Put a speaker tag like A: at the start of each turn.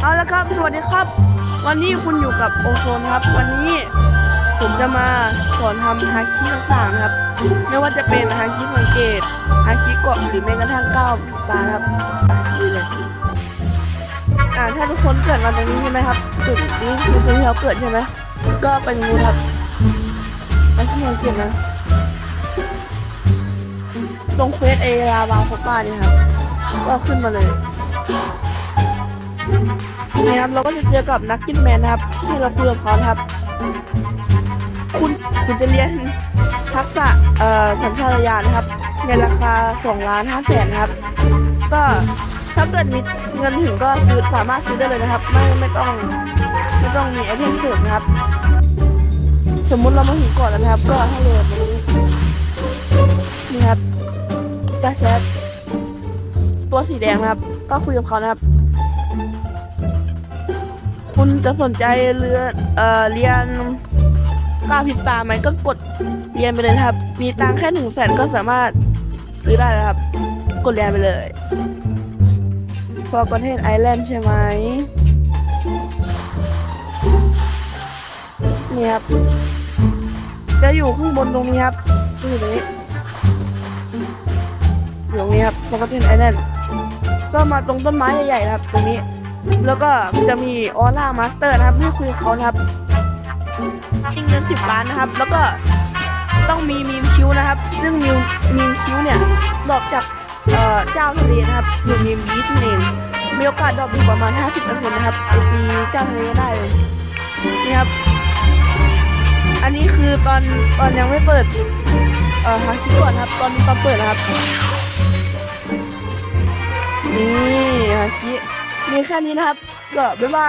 A: เอาละครับ สวัสดีครับ วันนี้คุณอยู่กับโอโซนครับ วันนี้ผมจะมาสอนทำฮาคิต่างๆนะครับ ไม่ว่าจะเป็นฮาคิสังเกตฮาคิเกาะหรือแม้กระทั่งก้าวตาครับดูเลยอ่าถ้าทุกคนเกิดมาตรงนี้ใช่ไหมครับจุดนี้คือตรงที่เราเกิดใช่ไหมก็เป็นงูครับฮาคิสังเกตนะตรงเควสเอลาวาโคป้านี่ครับก็ขึ้นมาเลย นะครับ เราก็จะเจอกับนักกินแมนนะครับที่เราคุยกับเขาครับ คุณคุณจะเรียนทักษะเอ่อสัญชาตญาณนะครับ ในราคา2ล้าน5แสนครับ ก็ถ้าเกิดมีเงินถึงก็ซื้อสามารถซื้อได้เลยนะครับ ไม่ไม่ต้องไม่ต้องมีไอเทมเสริมนะครับ สมมุติเรามาถึงก่อนแล้วนะครับ ก็ให้เลยแบบนี้นี่ครับกาแซตัวสีแดงนะครับ ก็คุยกับเขานะครับ คุณจะสนใจเรือเอ่อเรียนก้าวพริบตาไหมก็กดเรียนไปเลยครับ มีตังค์แค่หนึ่งแสนก็สามารถซื้อได้แล้วครับ กดเรียนไปเลยฟอร์กอนเทนไอแลนด์ใช่ไหมนี่ครับ จะอยู่ข้างบนตรงนี้ครับอยู่ตรงนี้อยู่ตรงนี้ครับฟอร์กอนเทนไอแลนด์ก็มาตรงต้นไม้ใหญ่ๆครับ ตรงนี้ แล้วก็จะมีออร่ามาสเตอร์นะครับให้คุยกับเขานะครับทิ้งเงินสิบล้านนะครับ แล้วก็ต้องมีมีมคิวนะครับ ซึ่งมีมมีมคิวเนี่ยดอปจากเอ่อเจ้าทะเลนะครับหรือมีมบีสเนนมีโอกาสดอปอยู่ประมาณ 50%นะครับไปตีเจ้าทะเลก็ได้เลยนี่ครับ อันนี้คือตอนตอนยังไม่เปิดเอ่อฮาคิก่อนครับ ตอนตอนเปิดนะครับ นี่ฮาคิ มีแค่นี้นะครับ ก็บ๊ายบาย